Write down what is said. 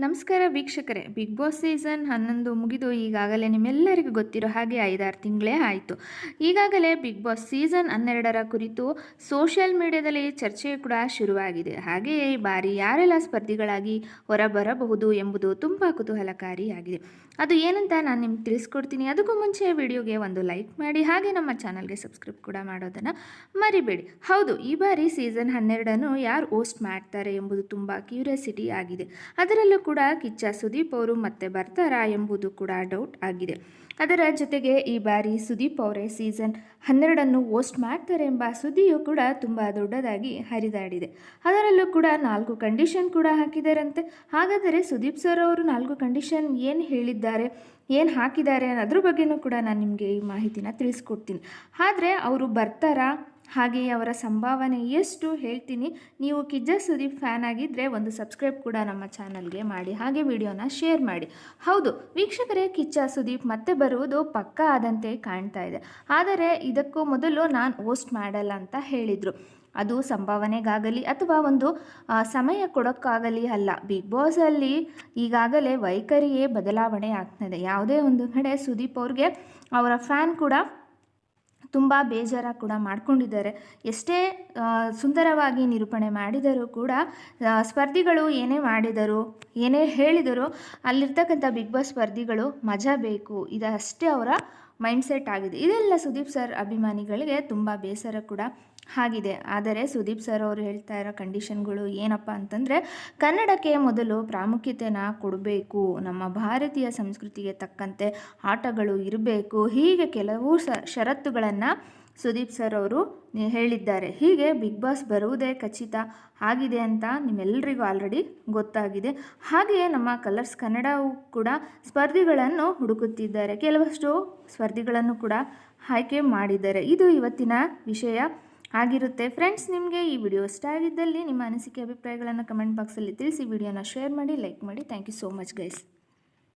ನಮಸ್ಕಾರ ವೀಕ್ಷಕರೇ big boss season ಹನ್ನೊಂದು ಮುಗಿದು ಈಗಾಗಲೇ ನಿಮ್ಮೆಲ್ಲರಿಗೂ ಗೊತ್ತಿರೋ ಹಾಗೆ ಐದಾರು ತಿಂಗಳೇ ಆಯಿತು. ಈಗಾಗಲೇ ಬಿಗ್ ಬಾಸ್ ಸೀಸನ್ ಹನ್ನೆರಡರ ಕುರಿತು ಸೋಷಿಯಲ್ ಮೀಡಿಯಾದಲ್ಲಿ ಚರ್ಚೆ ಕೂಡ ಶುರುವಾಗಿದೆ. ಹಾಗೆಯೇ ಈ ಬಾರಿ ಯಾರೆಲ್ಲ ಸ್ಪರ್ಧಿಗಳಾಗಿ ಹೊರಬರಬಹುದು ಎಂಬುದು ತುಂಬ ಕುತೂಹಲಕಾರಿಯಾಗಿದೆ. ಅದು ಏನಂತ ನಾನು ನಿಮ್ಗೆ ತಿಳಿಸ್ಕೊಡ್ತೀನಿ. ಅದಕ್ಕೂ ಮುಂಚೆ ವಿಡಿಯೋಗೆ ಒಂದು ಲೈಕ್ ಮಾಡಿ, ಹಾಗೆ ನಮ್ಮ ಚಾನಲ್ಗೆ ಸಬ್ಸ್ಕ್ರೈಬ್ ಕೂಡ ಮಾಡೋದನ್ನು ಮರಿಬೇಡಿ. ಹೌದು, ಈ ಬಾರಿ ಸೀಸನ್ ಹನ್ನೆರಡನ್ನು ಯಾರು ಹೋಸ್ಟ್ ಮಾಡ್ತಾರೆ ಎಂಬುದು ತುಂಬ ಕ್ಯೂರಿಯಾಸಿಟಿ ಆಗಿದೆ. ಅದರಲ್ಲೂ ಕೂಡ ಕಿಚ್ಚ ಸುದೀಪ್ ಅವರು ಮತ್ತೆ ಬರ್ತಾರಾ ಎಂಬುದು ಕೂಡ ಡೌಟ್ ಆಗಿದೆ. ಅದರ ಜೊತೆಗೆ ಈ ಬಾರಿ ಸುದೀಪ್ ಅವರೇ ಸೀಸನ್ ಹನ್ನೆರಡನ್ನು ಹೋಸ್ಟ್ ಮಾಡ್ತಾರೆ ಎಂಬ ಸುದ್ದಿಯು ಕೂಡ ತುಂಬ ದೊಡ್ಡದಾಗಿ ಹರಿದಾಡಿದೆ. ಅದರಲ್ಲೂ ಕೂಡ ನಾಲ್ಕು ಕಂಡೀಷನ್ ಕೂಡ ಹಾಕಿದಾರಂತೆ. ಹಾಗಾದರೆ ಸುದೀಪ್ ಸರ್ ಅವರು ನಾಲ್ಕು ಕಂಡೀಷನ್ ಏನು ಹೇಳಿದ್ದಾರೆ, ಏನು ಹಾಕಿದ್ದಾರೆ ಅನ್ನೋದ್ರ ಬಗ್ಗೆನೂ ಕೂಡ ನಾನು ನಿಮಗೆ ಈ ಮಾಹಿತಿನ ತಿಳಿಸ್ಕೊಡ್ತೀನಿ. ಆದರೆ ಅವರು ಬರ್ತಾರಾ ಹಾಗೆಯೇ ಅವರ ಸಂಭಾವನೆ ಎಷ್ಟು ಹೇಳ್ತೀನಿ, ನೀವು ಕಿಜ್ಜ ಸುದೀಪ್ ಫ್ಯಾನ್ ಆಗಿದ್ದರೆ ಒಂದು ಸಬ್ಸ್ಕ್ರೈಬ್ ಕೂಡ ನಮ್ಮ ಚಾನಲ್ಗೆ ಮಾಡಿ, ಹಾಗೆ ವಿಡಿಯೋನ ಶೇರ್ ಮಾಡಿ. ಹೌದು, ವೀಕ್ಷಕರೇ ಕಿಚ್ಚ ಸುದೀಪ್ ಮತ್ತೆ ಬರುವುದು ಪಕ್ಕ ಆದಂತೆ ಕಾಣ್ತಾ ಇದೆ. ಆದರೆ ಇದಕ್ಕೂ ಮೊದಲು ನಾನು ಓಸ್ಟ್ ಮಾಡಲ್ಲ ಅಂತ ಹೇಳಿದರು. ಅದು ಸಂಭಾವನೆಗಾಗಲಿ ಅಥವಾ ಒಂದು ಸಮಯ ಕೊಡೋಕ್ಕಾಗಲಿ ಅಲ್ಲ. ಬಿಗ್ ಬಾಸಲ್ಲಿ ಈಗಾಗಲೇ ವೈಖರಿಯೇ ಬದಲಾವಣೆ ಆಗ್ತದೆ. ಯಾವುದೇ ಒಂದು ಕಡೆ ಸುದೀಪ್ ಅವ್ರಿಗೆ ಅವರ ಫ್ಯಾನ್ ಕೂಡ ತುಂಬ ಬೇಜಾರ ಕೂಡ ಮಾಡ್ಕೊಂಡಿದ್ದಾರೆ. ಎಷ್ಟೇ ಸುಂದರವಾಗಿ ನಿರೂಪಣೆ ಮಾಡಿದರೂ ಕೂಡ ಸ್ಪರ್ಧಿಗಳು ಏನೇ ಮಾಡಿದರು, ಏನೇ ಹೇಳಿದರೂ ಅಲ್ಲಿರ್ತಕ್ಕಂಥ ಬಿಗ್ ಬಾಸ್ ಸ್ಪರ್ಧಿಗಳು ಮಜಾ ಬೇಕು. ಇದಷ್ಟೇ ಅವರ ಮೈಂಡ್ಸೆಟ್ ಆಗಿದೆ. ಇದೆಲ್ಲ ಸುದೀಪ್ ಸರ್ ಅಭಿಮಾನಿಗಳಿಗೆ ತುಂಬ ಬೇಸರ ಕೂಡ ಆಗಿದೆ. ಆದರೆ ಸುದೀಪ್ ಸರ್ ಅವರು ಹೇಳ್ತಾ ಇರೋ ಕಂಡೀಷನ್ಗಳು ಏನಪ್ಪ ಅಂತಂದರೆ, ಕನ್ನಡಕ್ಕೆ ಮೊದಲು ಪ್ರಾಮುಖ್ಯತೆನ ಕೊಡಬೇಕು, ನಮ್ಮ ಭಾರತೀಯ ಸಂಸ್ಕೃತಿಗೆ ತಕ್ಕಂತೆ ಆಟಗಳು ಇರಬೇಕು, ಹೀಗೆ ಕೆಲವು ಷರತ್ತುಗಳನ್ನು ಸುದೀಪ್ ಸರ್ ಅವರು ಹೇಳಿದ್ದಾರೆ. ಹೀಗೆ ಬಿಗ್ ಬಾಸ್ ಬರುವುದೇ ಖಚಿತ ಆಗಿದೆ ಅಂತ ನಿಮ್ಮೆಲ್ಲರಿಗೂ ಆಲ್ರೆಡಿ ಗೊತ್ತಾಗಿದೆ. ಹಾಗೆಯೇ ನಮ್ಮ ಕಲರ್ಸ್ ಕನ್ನಡವು ಕೂಡ ಸ್ಪರ್ಧಿಗಳನ್ನು ಹುಡುಕುತ್ತಿದ್ದಾರೆ. ಕೆಲವಷ್ಟು ಸ್ಪರ್ಧಿಗಳನ್ನು ಕೂಡ ಆಯ್ಕೆ ಮಾಡಿದ್ದಾರೆ. ಇದು ಇವತ್ತಿನ ವಿಷಯ ಆಗಿರುತ್ತೆ. ಫ್ರೆಂಡ್ಸ್ ನಿಮಗೆ ಈ ವಿಡಿಯೋ ಇಷ್ಟ ಆಗಿದ್ದಲ್ಲಿ ನಿಮ್ಮ ಅನಿಸಿಕೆ, ಅಭಿಪ್ರಾಯಗಳನ್ನು ಕಮೆಂಟ್ ಬಾಕ್ಸಲ್ಲಿ ತಿಳಿಸಿ. ವಿಡಿಯೋನ ಶೇರ್ ಮಾಡಿ ಲೈಕ್ ಮಾಡಿ. Thank you so much guys